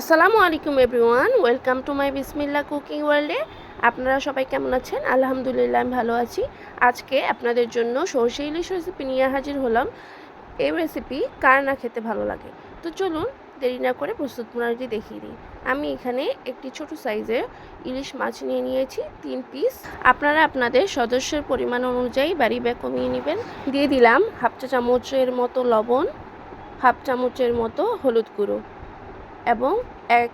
আসসালামু আলাইকুম everyone, welcome to my Bismillah cooking ওয়ার্ল্ডে। আপনারা সবাই কেমন আছেন? আলহামদুলিল্লাহ, আমি ভালো আছি। আজকে আপনাদের জন্য সর্ষে ইলিশ রেসিপি নিয়ে হাজির হলাম। এই রেসিপি কার না খেতে ভালো লাগে? তো চলুন, দেরি না করে প্রস্তুত প্রণালীটি দেখিয়ে দিই। আমি এখানে একটি ছোট সাইজের ইলিশ মাছ নিয়ে নিয়েছি, তিন পিস আপনারা আপনাদের সদস্যের পরিমাণ অনুযায়ী বাড়ি ব্যাগ কমিয়ে নেবেন। দিয়ে দিলাম হাফ চা চামচের মতো লবণ, হাফ চামচের মতো হলুদ গুঁড়ো। এবং এক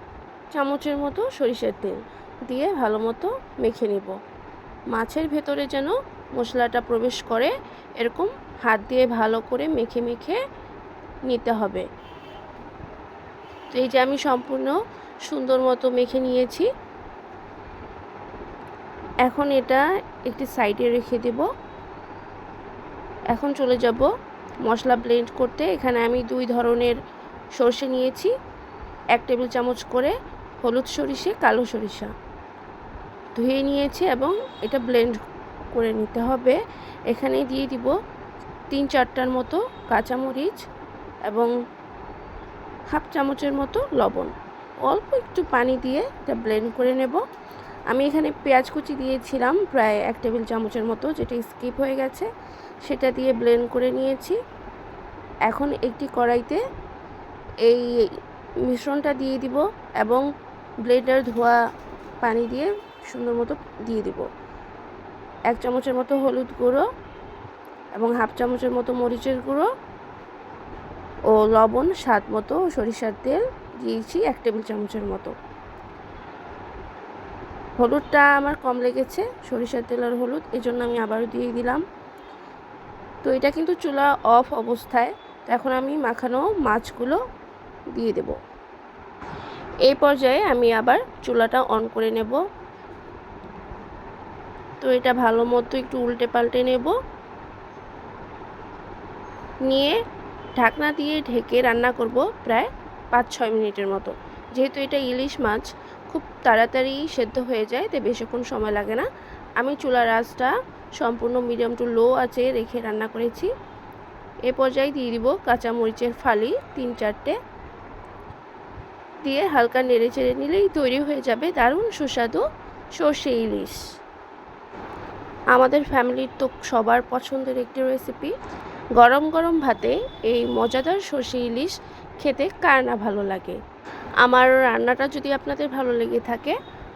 চামচের মতো সরিষার তেল দিয়ে ভালো মতো মেখে নিব। মাছের ভেতরে যেন মশলাটা প্রবেশ করে, এরকম হাত দিয়ে ভালো করে মেখে মেখে নিতে হবে। তো এই যে আমি সম্পূর্ণ সুন্দর মতো মেখে নিয়েছি। এখন এটা একটি সাইডে রেখে দেব। এখন চলে যাব মশলা ব্লেন্ড করতে। এখানে আমি দুই ধরনের সর্ষে নিয়েছি। এক টেবিল চামচ করে হলুদ সরিষে, কালো সরিষা ধুয়ে নিয়েছি এবং এটা ব্লেন্ড করে নিতে হবে। এখানে দিয়ে দিব তিন চারটার মতো কাঁচামরিচ এবং হাফ চামচের মতো লবণ। অল্প একটু পানি দিয়ে এটা ব্লেন্ড করে নেব। আমি এখানে পেঁয়াজ কুচি দিয়েছিলাম প্রায় এক টেবিল চামচের মতো, যেটা স্কিপ হয়ে গেছে। সেটা দিয়ে ব্লেন্ড করে নিয়েছি। এখন একটি কড়াইতে এই মিশ্রণটা দিয়ে দিব এবং ব্লেডার ধোয়া পানি দিয়ে সুন্দর মতো দিয়ে দিব। এক চামচের মতো হলুদ গুঁড়ো এবং হাফ চামচের মতো মরিচের গুঁড়ো ও লবণ স্বাদ মতো সরিষার তেল দিয়েছি এক টেবিল চামচের মতো। হলুদটা আমার কম লেগেছে, সরিষার তেল আর হলুদ এই জন্য আমি আবারও দিয়ে দিলাম। তো এটা কিন্তু চুলা অফ অবস্থায়, তো এখন আমি মাখানো মাছগুলো দিয়ে দেব। এই পর্যায়ে আমি আবার চুলাটা অন করে নেব। তো এটা ভালো মতো একটু উল্টে পাল্টে নেব। নিয়ে ঢাকনা দিয়ে ঢেকে রান্না করব প্রায় পাঁচ ছয় মিনিটের মতো। যেহেতু এটা ইলিশ মাছ, খুব তাড়াতাড়ি সেদ্ধ হয়ে যায়, তাই বেশিক্ষণ সময় লাগে না। আমি চুলার আঁচটা সম্পূর্ণ মিডিয়াম টু লো আছে রেখে রান্না করেছি। এ পর্যায়ে দিয়ে দিব কাঁচামরিচের ফালি তিন চারটে দিয়ে হালকা নেড়ে চেড়ে নিলেই তৈরি হয়ে যাবে দারুণ সুস্বাদু সর্ষে ইলিশ। আমাদের ফ্যামিলির তো সবার পছন্দের একটি রেসিপি গরম গরম ভাতে এই মজাদার সর্ষে ইলিশ খেতে কার না ভালো লাগে? আমার রান্নাটা যদি আপনাদের ভালো লেগে থাকে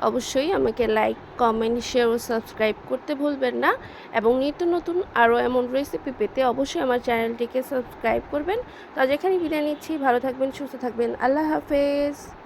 অবশ্যই আমাকে লাইক কমেন্ট শেয়ার ও সাবস্ক্রাইব করতে ভুলবেন না। এবং নিত্য নতুন আরও এমন রেসিপি পেতে অবশ্যই আমার চ্যানেলটিকে সাবস্ক্রাইব করবেন। তো যেখানে এখানে বিদায় নিচ্ছি। ভালো থাকবেন, সুস্থ থাকবেন। আল্লাহ হাফেজ।